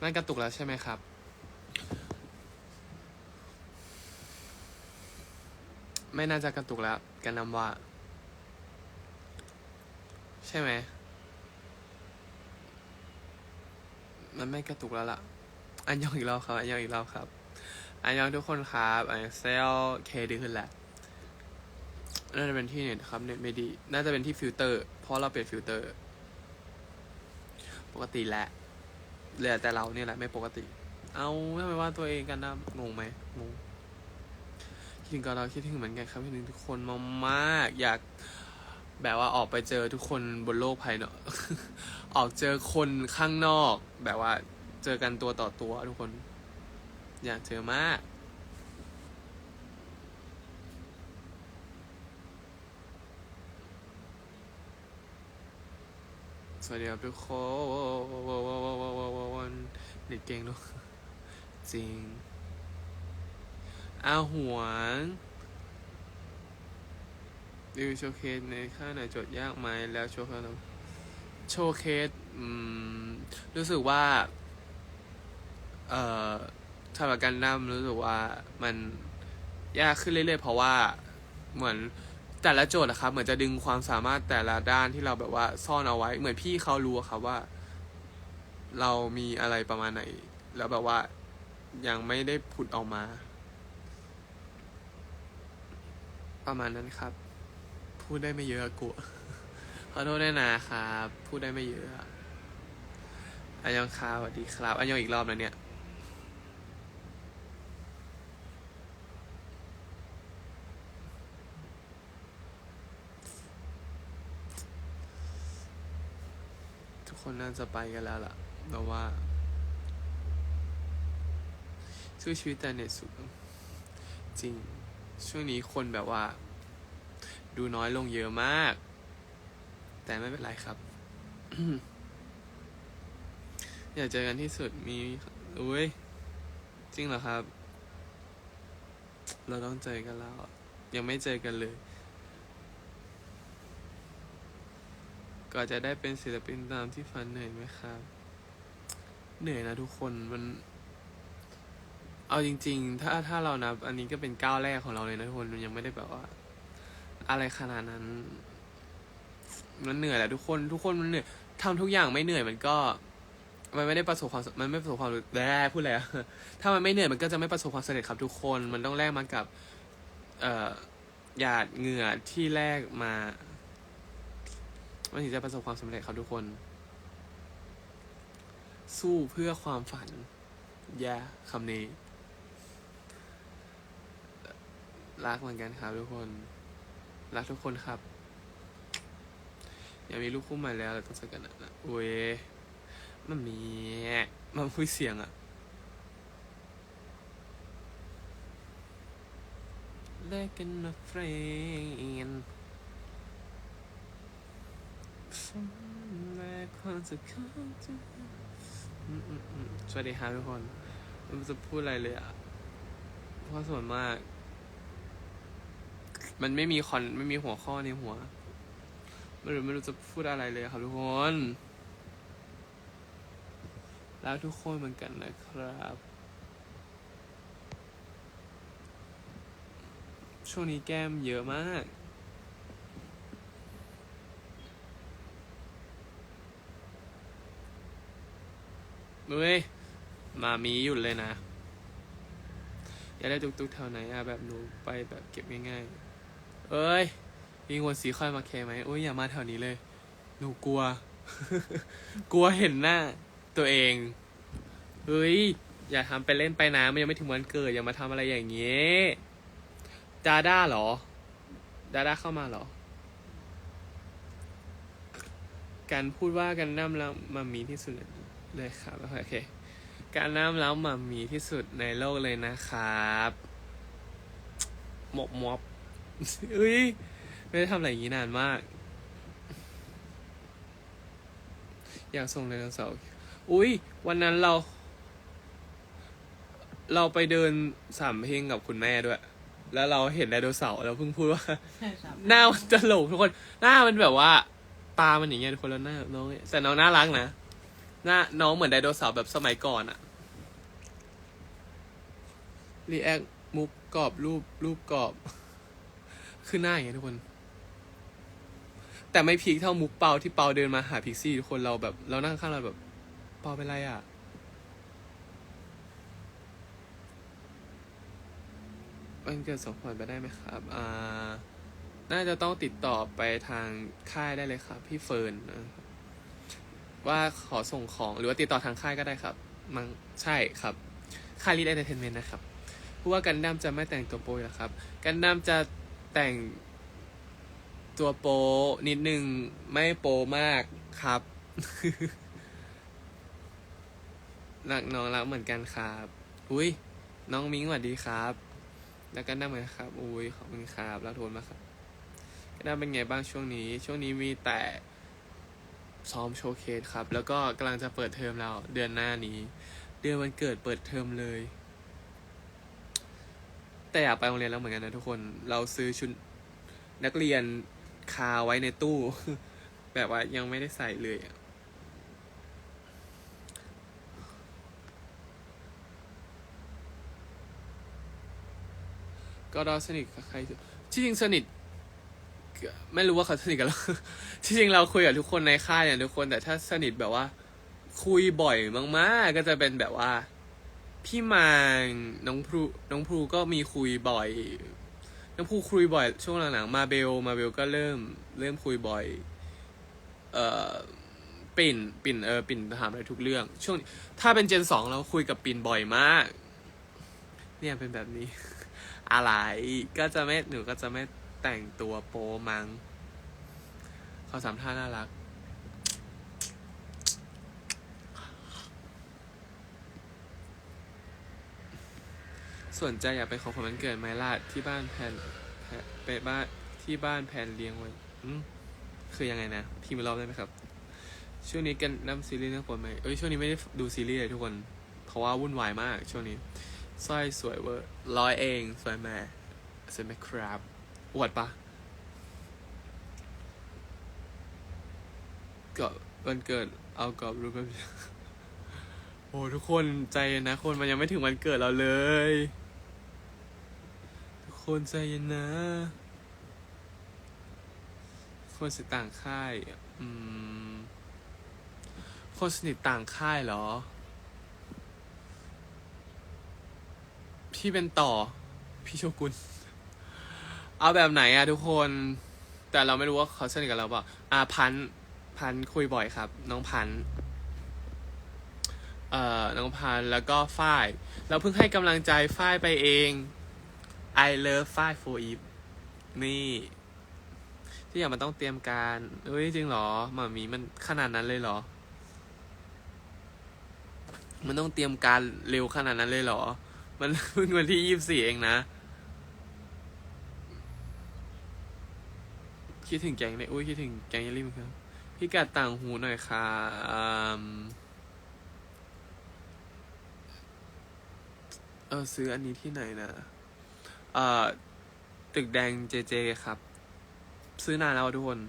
อืมนั่นกระตุกแล้วใช่ไหมครับ ไม่น่าจะกระตุกแล้วกันนำว่า ใช่ไหม มันไม่กระตุกแล้วล่ะ อันยองอีกรอบครับ อันยองอีกรอบครับ อันยองทุกคนครับอันเซลเคดีขึ้นแหละน่าจะเป็นที่เน็ตครับเน็ตไม่ดี น่าจะเป็นที่ฟิลเตอร์ เพราะเราเปลี่ยนฟิลเตอร์ ปกติแหละ เหลือแต่เราเนี่ยแหละไม่ปกติ เอาทำไมว่าตัวเองกันนะงงไหมงงคิดถึงก็เราคิดถึงเหมือนกันครับคิดถึงทุกคนมากอยาก แบบว่าออกไปเจอทุกคนบนโลกภายนอกออกเจอคนข้างนอก แบบว่า เจอกันตัวต่อตัวทุกคน อยากเจอมาก วัสดีครับทุกคนเด็กเก่งลูกจริงอาหวนดิวโชว์เคสในค่าไหนโจทย์ยากไหมแล้วโชว์เคสโชว์เคสอืมรู้สึกว่า เอ่อทำกับกันดั้มรู้สึกว่ามันยากขึ้นเรื่อยๆ เพราะว่าเหมือน แต่ละโจทย์นะครับเหมือนจะดึงความสามารถแต่ละด้านที่เราแบบว่าซ่อนเอาไว้ เหมือนพี่เขารู้อะครับว่า เรามีอะไรประมาณไหน แล้วแบบว่ายังไม่ได้ผุดออกมา ประมาณนั้นครับ พูดได้ไม่เยอะกลัวขอโทษด้วยนะครับพูดได้ไม่เยอะอันยองคาสวัสดีครับอันยองอีกรอบนะเนี่ย คนน่าจะไปกันแล้วล่ะแต่ว่าสู้ชีวิตแต่เน็ตสูงจริง ช่วงนี้คนแบบว่า ดูน้อยลงเยอะมาก แต่ไม่เป็นไรครับ อยากเจอกันที่สุดมีอุ้ยจริงเหรอครับ เราต้องเจอกันแล้ว ยังไม่เจอกันเลย ก็จะได้เป็นศิลปินตามที่ฝันเหนื่อยไหมครับ เหนื่อยนะทุกคนมัน เอาจริง ๆ ถ้าถ้าเรานับ อันนี้ก็เป็นก้าวแรกของเราเลยนะทุกคนมันยังไม่ได้แบบว่า อะไรขนาดนั้น มันเหนื่อยแหละทุกคน ทุกคนมันเหนื่อยทำทุกอย่างไม่เหนื่อยมันก็มันไม่ได้ประสบความ มันไม่ประสบความแย่พูดแล้ว ถ้ามันไม่เหนื่อยมันก็จะไม่ประสบความสำเร็จครับทุกคน มันต้องแลกมากับ เอ่อหยาดเหงื่อที่แลกมา มันถึงจะประสบความสำเร็จครับทุกคน สู้เพื่อความฝัน อย่าคำนี้ รักเหมือนกันครับทุกคน รักทุกคนครับ อยากมีลูกคู่ใหม่แล้วเราต้องเจอกันนะโอ้ยมันมีมันคุยเสียงอะแลกกันนะเฟรน แม้ความจะเข้าใจอืมอืมอืม สวัสดีครับทุกคนไม่รู้จะพูดอะไรเลยอะ เพราะส่วนมาก มันไม่มีคอนไม่มีหัวข้อในหัว ไม่รู้ไม่รู้จะพูดอะไรเลยครับทุกคนรักทุกคนเหมือนกันนะครับช่วงนี้แก้มเยอะมาก เฮ้ยมามีหยุดเลยนะ อยากได้ตุกๆแถวไหนอะแบบหนูไปแบบเก็บง่ายๆ เอ้ยมีคนสีค่อยมาเคไหมโอ้ยอย่ามาแถวนี้เลย หนูกลัว กลัวเห็นหน้า ตัวเอง เฮ้ย อย่าทำไปเล่นไปนะมันยังไม่ถึงวันเกิด อย่ามาทำอะไรอย่างเงี้ยดาด้าเหรอ ดาด้าเข้ามาเหรอ การพูดว่ากันน้ำแล้วมามีที่สุด เลยครับโอเค การน้ำแล้วมามีที่สุดในโลกเลยนะครับหมบมอบอุ้ย ไม่ได้ทำอะไรอย่างนี้นานมาก อยากส่งไดโนเสาร์อุ้ย วันนั้นเรา เราไปเดินสามเพลงกับคุณแม่ด้วย แล้วเราเห็นไดโนเสาร์แล้วเพิ่งพูดว่าใช่ครับหน้ามันตลกทุกคน หน้ามันแบบว่า ตามันอย่างเงี้ยทุกคนแล้วหน้าน้องเนี่ยแต่น้องน่ารักนะ หน้าน้องเหมือนไดโนเสาร์แบบสมัยก่อนอะรีแอคมุกกรอบรูปรูปกรอบ คือหน้าอย่างเงี้ยทุกคน แต่ไม่พีคเท่ามุกเปาที่เปาเดินมาหาพิกซี่ทุกคนเราแบบ เรานั่งข้างเราแบบ เปาเป็นไรอะวันเกิดสองคนไปได้ไหมครับอ่าน่าจะต้องติดต่อไปทางค่ายได้เลยครับ พี่เฟิร์นนะครับ ว่าขอส่งของหรือว่าติดต่อทางค่ายก็ได้ครับ มังใช่ครับค่ายลีดเอนเตอร์เทนเมนต์นะครับเพราะว่ากันดั้มจะไม่แต่งตัวโปรยแล้วครับกันดั้มจะแต่งตัวโปรนิดนึงไม่โปรมากครับรักน้องรักเหมือนกันครับ อุ้ยน้องมิ้งสวัสดีครับ แล้วกันดั้มเหมือนครับ อุ้ยขอบคุณครับแล้วโทนมาครับกันดั้มเป็นไงบ้างช่วงนี้ ช่วงนี้มีแต่ ซ้อมโชว์เคสครับ แล้วก็กำลังจะเปิดเทอมแล้วเดือนหน้านี้ เดือนวันเกิดเปิดเทอมเลย แต่อยากไปโรงเรียนแล้วเหมือนกันนะทุกคน เราซื้อชุดนักเรียนคาไว้ในตู้ แบบว่ายังไม่ได้ใส่เลยก็เราสนิทกับใครที่จริงสนิท ไม่รู้ว่าเขาสนิทกันแล้วที่จริงเราคุยกับทุกคนในค่ายเนี่ยทุกคน แต่ถ้าสนิทแบบว่า คุยบ่อยมากๆ ก็จะเป็นแบบว่า พี่มางน้องพลูน้องพลูก็มีคุยบ่อย น้องพลูคุยบ่อย ช่วงหลังๆมาเบลมาเบลก็เริ่ม เริ่มคุยบ่อย เอ่อปิ่นปิ่นเออปิ่นถามอะไรทุกเรื่อง ช่วง ถ้าเป็นเจนสองเราคุยกับปิ่นบ่อยมาก เนี่ยเป็นแบบนี้ อะไรก็จะไม่หนูก็จะไม่ แต่งตัวโปมังเขาสามท่าน่ารัก ส่วนใจอยากไปขอความวันเกิดไหมล่ะที่บ้านแพนแพไปบ้านที่บ้านแพนเลี้ยงไว้คือยังไงนะพี่มารอบได้ไหมครับ ช่วงนี้กันน้ำซีรีส์เรื่องปนไหมเอ้ยช่วงนี้ไม่ได้ดูซีรีส์เลยทุกคน เพราะว่าวุ่นวายมากช่วงนี้สร้อยสวยเวอร์ร้อยเองสวยแม่สวยไหมครับ อวดปะก็วันเกิดเอากรอบรูปแบบโอ้ทุกคนใจเย็นนะ คนมันยังไม่ถึงวันเกิดเราเลย ทุกคนใจเย็นนะ คนสนิทต่างค่าย อืม คนสนิทต่างค่ายเหรอ พี่เป็นต่อ พี่โชกุน เอาแบบไหนอะทุกคน แต่เราไม่รู้ว่าเขาสนิทกับเราเปล่าอ่าพันพันคุยบ่อยครับ น้องพันเอ่อน้องพันแล้วก็ฝ้าย เราเพิ่งให้กำลังใจฝ้ายไปเอง I love ฝ้าย for Eve นี่ที่อย่างมันต้องเตรียมการเฮ้ยจริงเหรอหมามีมันขนาดนั้นเลยเหรอ มันต้องเตรียมการเร็วขนาดนั้นเลยเหรอ มันเพิ่งวันที่ยี่สิบสี่เองนะ คิดถึงแกงเลยอุ้ยคิดถึงแกงเยลลี่เหมือนกันพี่กัดต่างหูหน่อยค่ะเออซื้ออันนี้ที่ไหนนะเอ่อตึกแดงเจเจครับ ซื้อนานแล้วทุกคน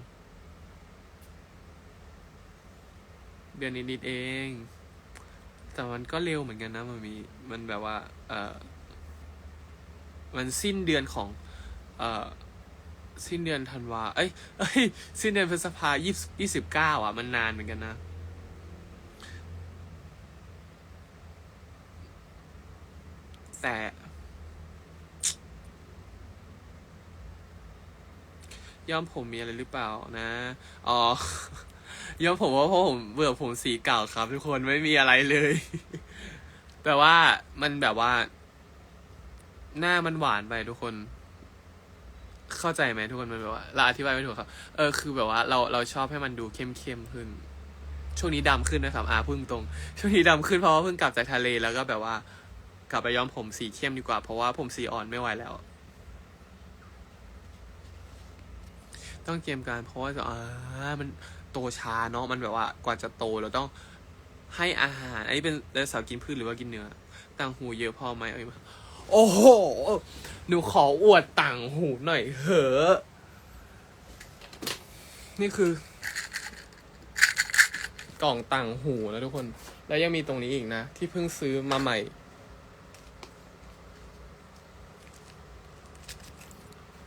เดือนนิดๆเอง แต่มันก็เร็วเหมือนกันนะมันมีมันแบบว่า เออมันสิ้นเดือนของ เออ สิ้นเดือนธันวา เอ้ยเอ้ย สิ้นเดือนพฤษภายี่ยี่สิบเก้าอะ มันนานเหมือนกันนะ แต่ ย้อมผมมีอะไรหรือเปล่านะ อ๋อ ย้อมผมว่าเพราะผมเบื่อผมสีเก่าครับ ทุกคนไม่มีอะไรเลย แต่ว่ามันแบบว่า หน้ามันหวานไปทุกคน เข้าใจไหมทุกคนมันแบบว่าเราอธิบายไม่ถูกครับ เออคือแบบว่าเราเราชอบให้มันดูเข้มเข้มขึ้น ช่วงนี้ดำขึ้นนะครับอาพึ่งตรง ช่วงนี้ดำขึ้นเพราะว่าเพิ่งกลับจากทะเลแล้วก็แบบว่ากลับไปย้อมผมสีเข้มดีกว่า เพราะว่าผมสีอ่อนไม่ไหวแล้ว ต้องเกมการเพราะว่าอ่ามันโตช้าเนาะมันแบบว่ากว่าจะโตเราต้องให้อาหาร อันนี้เป็นเลือสาวกินพืชหรือว่ากินเนื้อต่างหูเยอะพอไหมเอาอีกมา โอ้โห หนูขออวดต่างหูหน่อยเหอะนี่คือกล่องต่างหูนะทุกคน แล้วยังมีตรงนี้อีกนะ ที่เพิ่งซื้อมาใหม่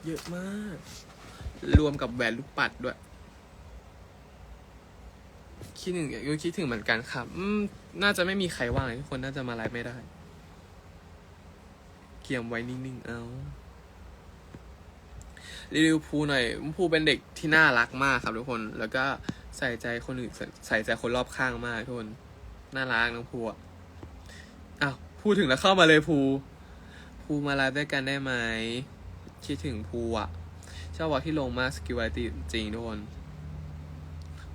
เยอะมาก รวมกับแหวนลูกปัดด้วย คิดถึงยูคิดถึงเหมือนกันครับ น่าจะไม่มีใครว่างทุกคนน่าจะมาไลฟ์ไม่ได้ เกียมไว้นิ่งๆ เอารีวิวภูหน่อยภูเป็นเด็กที่น่ารักมากครับทุกคน แล้วก็ใส่ใจคนอื่นใส่ใจคนรอบข้างมากทุกคน น่ารักน้องภูอะอ้าวพูดถึงแล้วเข้ามาเลยภูภูมาไลฟ์ด้วยกันได้ไหมคิดถึงภูอะชอบวอลที่ลงมาสกิลไอตีจริงทุกคน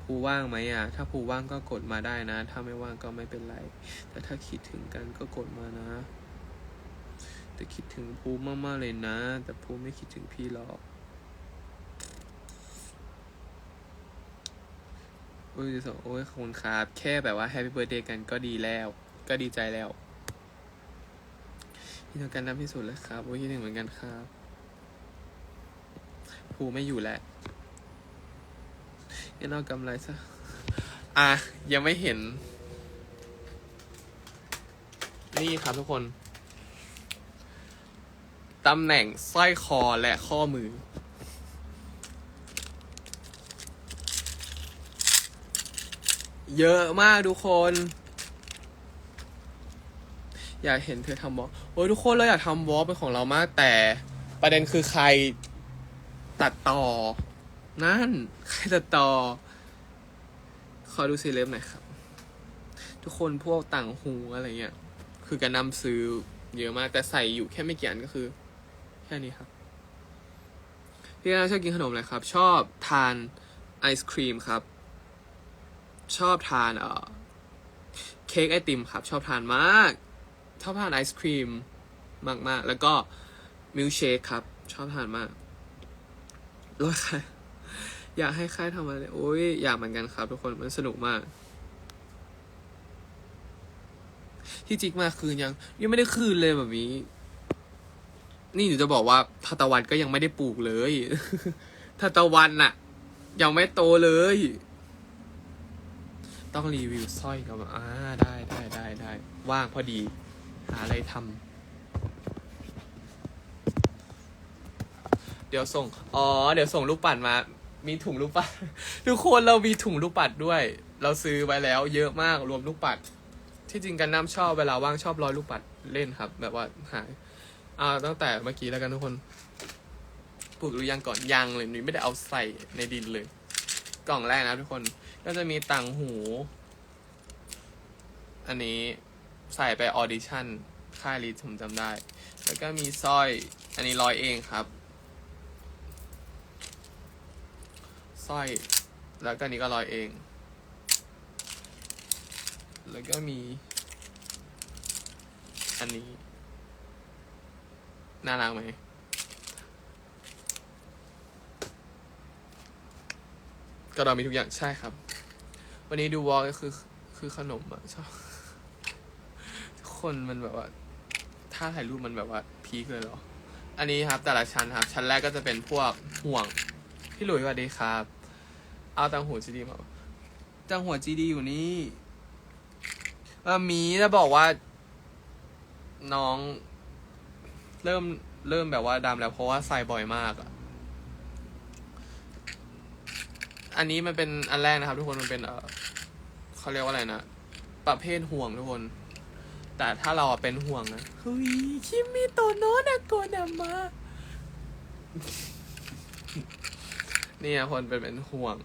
ภูว่างไหมอะ ถ้าภูว่างก็กดมาได้นะ ถ้าไม่ว่างก็ไม่เป็นไร แต่ถ้าคิดถึงกันก็กดมานะ แต่คิดถึงภูมากๆเลยนะ แต่ภูไม่คิดถึงพี่หรอกโอ้ยสโอ้ยขอบคุณครับ แค่แบบว่าแฮปปี้เบิร์ดเดย์กันก็ดีแล้ว ก็ดีใจแล้วคิดถึงกันน้ำที่สุดเลยครับโอ้ยคิดถึงเหมือนกันครับภูไม่อยู่แล้วงั้นเอากำไรซะอะยังไม่เห็น นี่ครับทุกคน ตำแหน่งสร้อยคอและข้อมือ เยอะมากทุกคน อยากเห็นเธอทำวอล์กโอ้ยทุกคนเราอยากทำวอล์กเป็นของเรามาก แต่ประเด็นคือใครตัดต่อ นั่น ใครตัดต่อ ขอดูซีเล็บหน่อยครับ ทุกคนพวกต่างหูอะไรเงี้ย คือการนำซื้อเยอะมากแต่ใส่อยู่แค่ไม่กี่อันก็คือ ค่นี้ครับ พี่นาชอบกินขนมอะไรครับ ชอบทานไอศครีมครับ ชอบทานเอ่อเค้กไอติมครับ ชอบทานมาก ชอบทานไอศครีมมากมากๆแล้วก็มิลค์เชคครับ ชอบทานมากแล้วใครอยากให้ใครทำอะไรโอ้ยอยากเหมือนกันครับ ทุกคนมันสนุกมาก ที่จิกมาคืนยัง ยังไม่ได้คืนเลยแบบนี้ นี่หนูจะบอกว่าทานตะวันก็ยังไม่ได้ปลูกเลยทานตะวันน่ะ ยังไม่โตเลย ต้องรีวิวสร้อยกับอ่าได้ได้ได้ได้ว่างพอดี หาอะไรทำเดี๋ยวส่ง อ๋อ เดี๋ยวส่งลูกปัดมา มีถุงลูกปัด ทุกคนเรามีถุงลูกปัดด้วย เราซื้อไว้แล้ว เยอะมากรวมลูกปัด ที่จริงกันน้ำชอบเวลาว่างชอบร้อยลูกปัดเล่นครับ แบบว่าหาเอาตั้งแต่เมื่อกี้แล้วกันทุกคนปลูกหรือยังก่อนยังเลยหนูไม่ได้เอาใส่ในดินเลย กล่องแรกนะทุกคน ก็จะมีต่างหู อันนี้ใส่ไปออดิชั่นค่ายลีดผมจำได้ แล้วก็มีสร้อย อันนี้ร้อยเองครับสร้อย แล้วก็นนี้ก็ร้อยเอง แล้วก็มี อันนี้ น่ารักไหมก็เรามีทุกอย่างใช่ครับ วันนี้ดูวอลก็คือ คือขนมอะชอบคนมันแบบว่า ถ้าถ่ายรูปมันแบบว่า พีคเลยเหรอ อันนี้ครับ แต่ละชั้นครับ ชั้นแรกก็จะเป็นพวกห่วง พี่หลุยสวัสดีครับ เอาตังหัวจีดีมาตังหัวจีดีอยู่นี่มีจะบอกว่า น้อง เริ่มเริ่มแบบว่าดำแล้วเพราะว่าใส่บ่อยมากอะอันนี้มันเป็นอันแรกนะครับ ทุกคนมันเป็นเออเขาเรียกว่าอะไรนะประเภทห่วงทุกคน แต่ถ้าเราเป็นห่วงนะเฮ้ยคิมิโตโนะนะโกนามานี่นะคนเป็นเป็นห่วง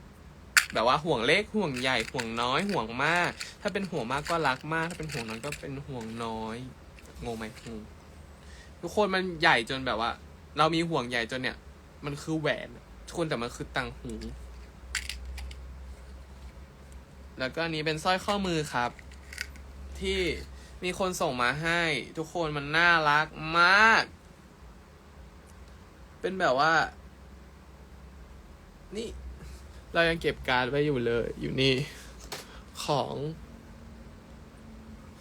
แบบว่าห่วงเล็กห่วงใหญ่ห่วงน้อยห่วงมาก ถ้าเป็นห่วงมากก็รักมาก ถ้าเป็นห่วงน้อยก็เป็นห่วงน้อยงงไหมงง ทุกคนมันใหญ่จนแบบว่า เรามีห่วงใหญ่จนเนี่ย มันคือแหวนทุกคนแต่มันคือตังหู แล้วก็อันนี้เป็นสร้อยข้อมือครับ ที่มีคนส่งมาให้ ทุกคนมันน่ารักมาก เป็นแบบว่า นี่ เรายังเก็บการ์ดไว้อยู่เลย อยู่นี่ ของ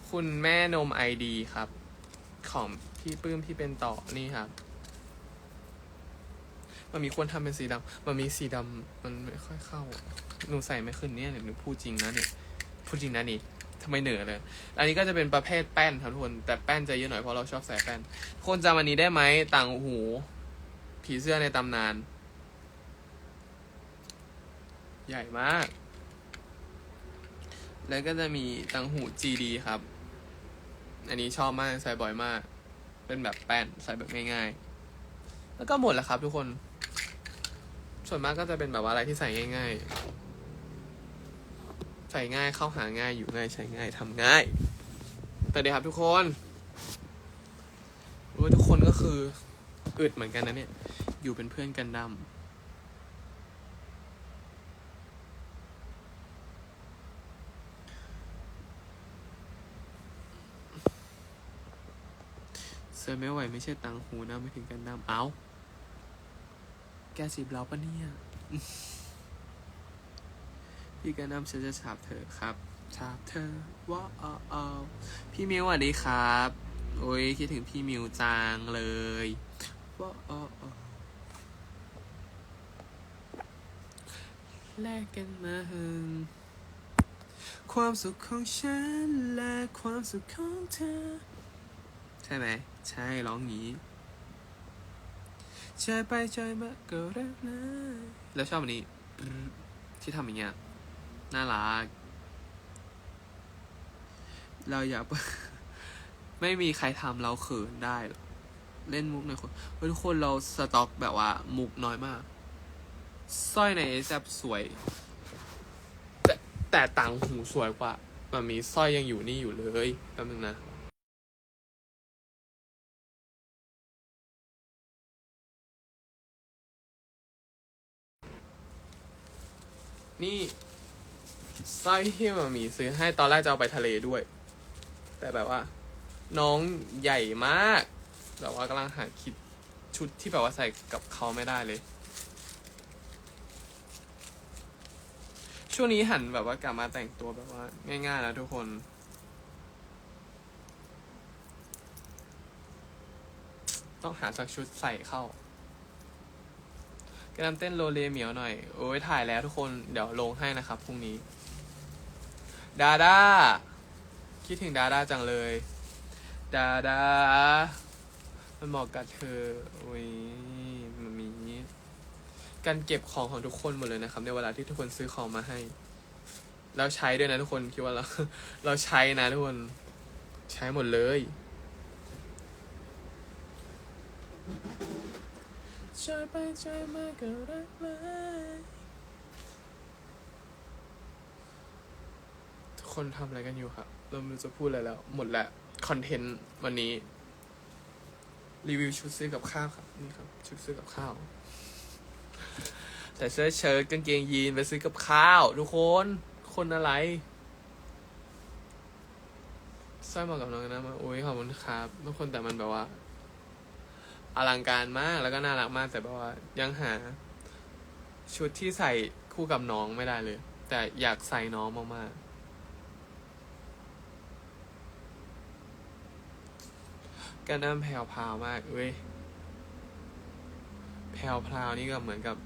คุณแม่นมไอดีครับ ของ พี่ปื้มที่เป็นต่อนี่ครับมันมีควรทำเป็นสีดำมันมีสีดำมันไม่ค่อยเข้า หนูใส่ไม่ขึ้นเนี่ยหนูพูดจริงนะเนี่ยพูดจริงนะนี่ทำไมเหนือเลย อันนี้ก็จะเป็นประเภทแป้นครับทุกคน แต่แป้นจะเยอะหน่อยเพราะเราชอบใส่แป้น คนจำอันนี้ได้ไหมต่างหู ผีเสื้อในตำนาน ใหญ่มาก แล้วก็จะมีต่างหู GD ครับ อันนี้ชอบมากใส่บ่อยมาก เป็นแบบแป้นใส่แบบง่ายๆ แล้วก็หมดแล้วครับทุกคน ส่วนมากก็จะเป็นแบบว่าอะไรที่ใส่ง่าย ๆ ใส่ง่ายเข้าหาง่ายอยู่ง่ายใช้ง่ายทำง่าย แต่เดี๋ยวครับทุกคนรู้ว่าทุกคนก็คืออึดเหมือนกันนะเนี่ย อยู่เป็นเพื่อนกันดำ เสื้อไม่ไหวไม่ใช่ตังหูนะไม่ถึงกันดำเอาแกจีบเราปะเนี่ยพี่กันดำฉันจะฉาบเธอครับฉาบเธอว่าเอาเอาพี่มิวสวัสดีครับ โอ้ยคิดถึงพี่มิวจังเลยว่าเอาเอาแลกกันมาหึงความสุขของฉันและความสุขของเธอ ใช่ไหม ใช่ร้องงี้ใจไปใจมาก็รักนะแล้วชอบอันนี้ ที่ทำอย่างเงี้ยน่ารัก เราอยากไม่มีใครทำเราเขินได้หรอกเล่นมุกในอยคนเฮ้ยทุกคนเราสต็อกแบบว่า มุกน้อยมากสร้อยในเอซสวย แต่แต่ต่างหูสวยกว่ามันมีสร้อยยังอยู่นี่อยู่เลยแป๊บนึงนะ นี่สร้อยที่มามีซื้อให้ตอนแรกจะเอาไปทะเลด้วย แต่แบบว่า น้องใหญ่มากแต่ว่ากำลังหาคิดชุดที่แบบว่าใส่กับเขาไม่ได้เลย ช่วงนี้หันแบบว่ากลับมาแต่งตัวแบบว่า ง่ายๆแล้วทุกคนต้องหาสักชุดใส่เข้า กำลังเต้นโรเลเหมียวหน่อย โอ้ยถ่ายแล้วทุกคนเดี๋ยวลงให้นะครับพรุ่งนี้ ดาดาคิดถึงดาดาจังเลย ดาดามันเหมาะกับเธอโอ้ยมันมีการเก็บของของทุกคนหมดเลยนะครับ ในเวลาที่ทุกคนซื้อของมาให้แล้วใช้ด้วยนะทุกคนคิดว่าเราเราใช้นะทุกคนใช้หมดเลย ใจไปใจมาก็รักเลยทุกคนทำอะไรกันอยู่ครับเราไม่รู้จะพูดอะไรแล้ว หมดแล้วคอนเทนต์วันนี้ รีวิวชุดซื้อกับข้าวครับนี่ครับ ชุดซื้อกับข้าว แต่เสื้อเชิ้ตกางเกงยีนไปซื้อกับข้าว ทุกคน คนอะไรสร้อยเหมาะกับน้องนะมาโอ้ยขอบคุณครับทุกคนแต่มันแบบว่า อลังการมากแล้วก็น่ารักมาก แต่แบบว่ายังหา ชุดที่ใส่คู่กับน้องไม่ได้เลย แต่อยากใส่น้องมากๆกันน้ำแพรวพราวมากเว้ยแพรวพราวนี่ก็เหมือนกับ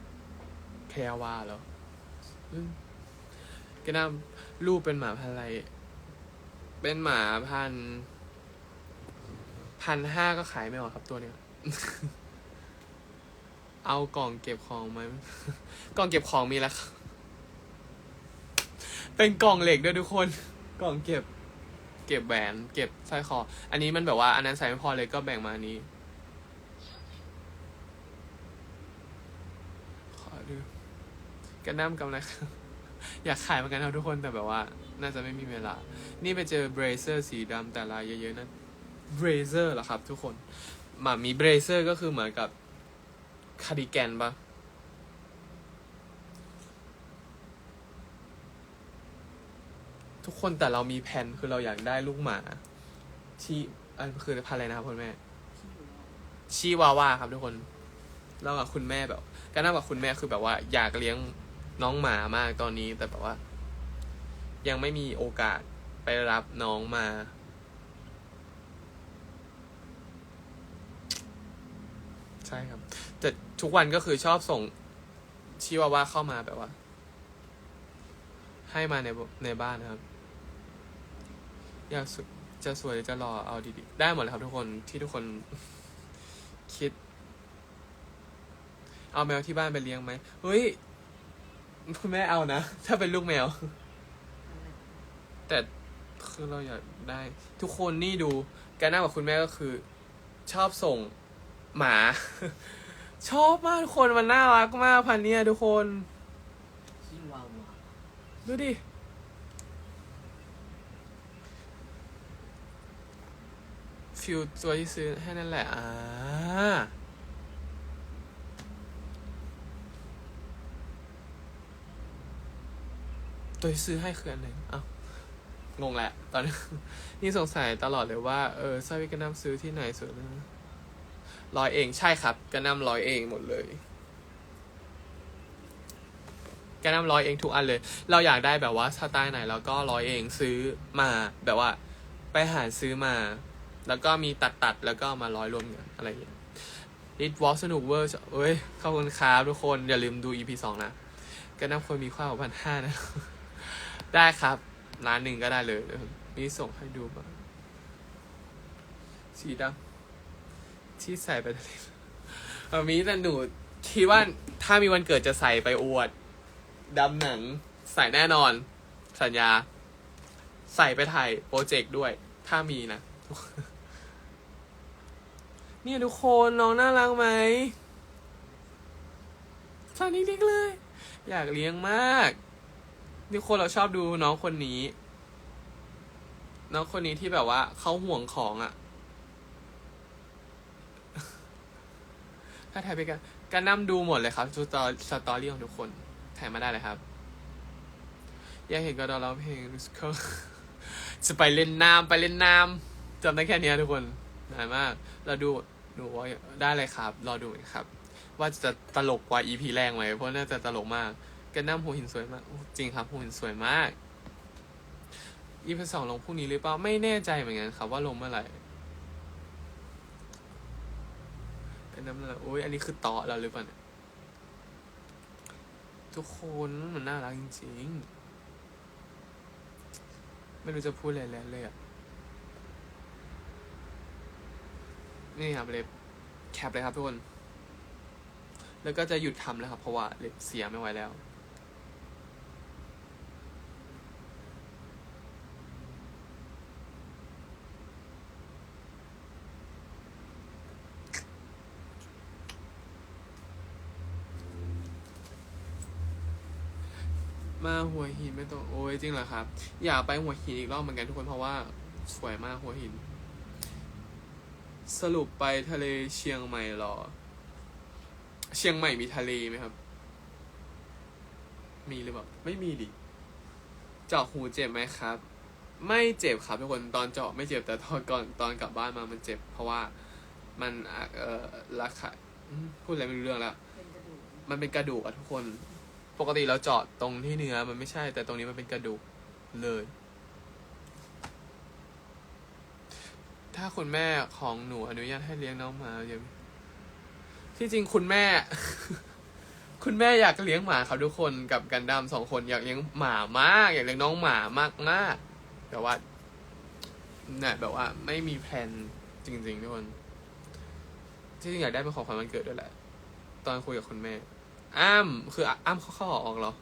แพรวาเหรอกันน้ำรูปเป็นหมาพันอะไร เป็นหมาพันพันห้าก็ขายไม่ออกครับตัวเนี้ย เอากล่องเก็บของไหมกล่องเก็บของมีแล้วครับเป็นกล่องเหล็กด้วยทุกคน กล่องเก็บ เก็บแหวน เก็บสร้อยคอ อันนี้มันแบบว่า อันนั้นใส่ไม่พอเลยก็แบ่งมาอันนี้ ขอดูกันน้ำกำไรอยากขายเหมือนกันครับทุกคนแต่แบบว่า น่าจะไม่มีเวลา นี่ไปเจอเบรเซอร์สีดำแต่ลายเยอะๆนั่นเบรเซอร์เหรอครับทุกคน หมามีเบรเซอร์ก็คือเหมือนกับคาร์ดิแกนปะทุกคนแต่เรามีแผนคือเราอยากได้ลูกหมา ที่อันคือพันอะไรนะครับคุณแม่ ชีวาว่าครับทุกคน เรากับคุณแม่แบบการนั่งกับคุณแม่คือแบบว่า อยากเลี้ยงน้องหมามากตอนนี้ แต่แบบว่า ยังไม่มีโอกาสไปรับน้องมา ใช่ครับ แต่ทุกวันก็คือชอบส่งชิวาว่าเข้ามาแบบว่า ให้มาในในบ้านนะครับ อยากสวยจะสวยจะรอเอาดีๆ ได้หมดเลยครับทุกคนที่ทุกคนคิด เอาแมวที่บ้านไปเลี้ยงไหมเฮ้ยคุณแม่เอานะ ถ้าเป็นลูกแมว แต่คือเราอยากได้ ทุกคนนี่ดูการนั่งกับคุณแม่ก็คือ ชอบส่ง หมา ชอบมากทุกคนมันน่ารักมากพันเนี้ยทุกคนชิวาวาดูดิ ฟิลตัวที่ซื้อให้นั่นแหละ อ่า ตัวที่ซื้อให้คืออันไหนอ้าวงงแหละ ตอนนี้ นี่สงสัยตลอดเลยว่า เออสร้อยวิกน้ำซื้อที่ไหนสวยนะ ร้อยเองใช่ครับกระนำร้อยเองหมดเลยแกนำร้อยเองทุกอันเลย เราอยากได้แบบว่าสไตล์ไหน แล้วก็ร้อยเองซื้อมาแบบว่า ไปหาซื้อมา แล้วก็มีตัดตัดแล้วก็มาร้อยรวมกันอะไรอย่างเงี้ย It was สนุกเวอร์เอ้ยขอบคุณครับทุกคนอย่าลืมดู EP สองนะแกนำคนมีความพันห้านะ ได้ครับ ร้านหนึ่งก็ได้เลยเดี๋ยวมีส่งให้ดูมาสีดำ ที่ใส่ไปทะเลเออมีแต่หนูคิดว่าถ้ามีวันเกิดจะใส่ไปอวดดำหนังใส่แน่นอน สัญญา ใส่ไปถ่ายโปรเจกต์ด้วย ถ้ามีนะ เนี่ยทุกคนน้องน่ารักไหมตอนนี้เล็กเลย อยากเลี้ยงมากทุกคนเราชอบดูน้องคนนี้ น้องคนนี้ที่แบบว่าเขาห่วงของอะ่ะ ถ้าถ่ายไปกันการนำดูหมดเลยครับสตอสตอรี่ของทุกคนถ่ายมาได้เลยครับ อยากเห็นก็ดอร้องเพลง musical จะไปเล่นน้ำไปเล่นน้ำจำได้แค่นี้ทุกคนนานมาก เราดูดูว่าได้เลยครับ รอดูครับ ว่าจะตลกกว่า EP แรกไหมเพราะน่าจะตลกมากกันน้ำหัวหินสวยมาก จริงครับหัวหินสวยมาก EP สองลงพรุ่งนี้หรือเปล่าไม่แน่ใจเหมือนกันครับว่าลงเมื่อไหร่ กันน้นอะไรโอ้ยอันนี้คือต่อเราหรือเปล่าเนี่ยทุกคนมันน่ารักจริงๆ ไม่รู้จะพูดอะไรแล้วเลยอะ นี่ครับเล็บแคปเลยครับทุกคน แล้วก็จะหยุดทำแล้วครับ เพราะว่าเล็บเสียไม่ไหวแล้ว มาหัวหินไม่ต้องโอ้ยจริงเหรอครับ อยากไปหัวหินอีกรอบเหมือนกันทุกคนเพราะว่าสวยมากหัวหิน สรุปไปทะเลเชียงใหม่หรอ เชียงใหม่มีทะเลไหมครับ มีหรือเปล่าไม่มีดิเจาะหูเจ็บไหมครับ ไม่เจ็บครับทุกคนตอนเจาะไม่เจ็บแต่ตอนก่อนตอนกลับบ้านมามันเจ็บ เพราะว่ามันเอ่อราคาพูดอะไรไม่รู้เรื่องแล้วเป็นกระมันเป็นกระดูกอะทุกคน ปกติเราเจาะตรงที่เนื้อมันไม่ใช่ แต่ตรงนี้มันเป็นกระดูกเลย ถ้าคุณแม่ของหนูอนุญาตให้เลี้ยงน้องหมาเดี๋ยวที่จริงคุณแม่ คุณแม่อยากเลี้ยงหมาครับทุกคนกับกันดำสองคนอยากเลี้ยงหมามาก อยากเลี้ยงน้องหมามากมากแต่ว่าเนี่ยแบบว่าไม่มีแผนจริงๆทุกคนที่จริงอยากได้เป็นของขวัญวันเกิดด้วยแหละ ตอนคุยกับคุณแม่ อ้ำคืออ้ำเขาเข้าออกเหรอ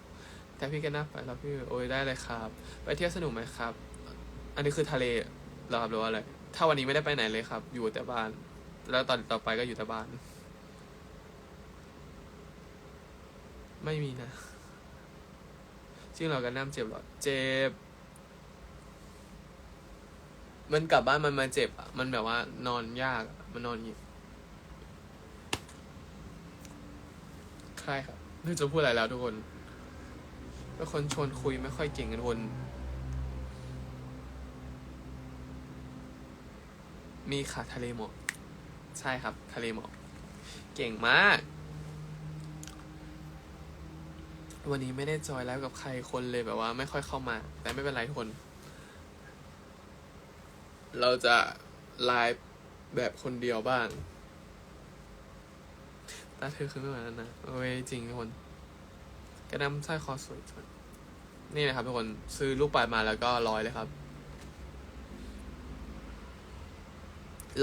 แต่พี่ก็น่าไปแล้วพี่โอ้ยได้เลยครับ ไปเที่ยวสนุกไหมครับ อันนี้คือทะเลเหรอครับหรือว่าอะไรถ้าวันนี้ไม่ได้ไปไหนเลยครับ อยู่แต่บ้าน แล้วตอนต่อไปก็อยู่แต่บ้าน ไม่มีนะจริงเหรากันน้ำเจ็บหรอเจ็บมันกลับบ้านมันมาเจ็บอะ มันแบบว่านอนยาก มันนอนอย่างงี้ ใช่ครับไม่รู้จะพูดอะไรแล้วทุกคนเป็นคนชวนคุยไม่ค่อยเก่งกันคน มีค่ะทะเลหมอกใช่ครับ ทะเลหมอกเก่งมาก วันนี้ไม่ได้จอยแล้วกับใครคนเลยแบบว่า ไม่ค่อยเข้ามา แต่ไม่เป็นไรทุกคน เราจะไลฟ์แบบคนเดียวบ้าง ตาเธอคือไม่เหมือนนั้นนะโอ้ยจริงทุกคน กระดำสร้อยคอสวยจังนี่นะครับทุกคนซื้อลูกปัดมาแล้วก็ร้อยเลยครับ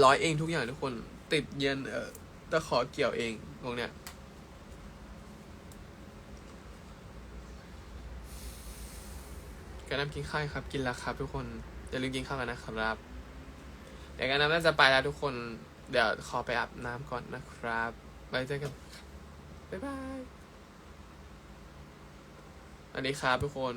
ร้อยเองทุกอย่างทุกคน ติดเย็นเออตะขอเกี่ยวเองตรงเนี้ยการน้ำกินข้าวครับ กินแล้วครับ ทุกคนอย่าลืมกินข้าวกันนะครับ เดี๋ยวการน้ำน่าจะไปแล้วทุกคน เดี๋ยวขอไปอาบน้ำก่อนนะครับ ไว้เจอกัน บ๊ายบาย อันนี้ครับทุกคน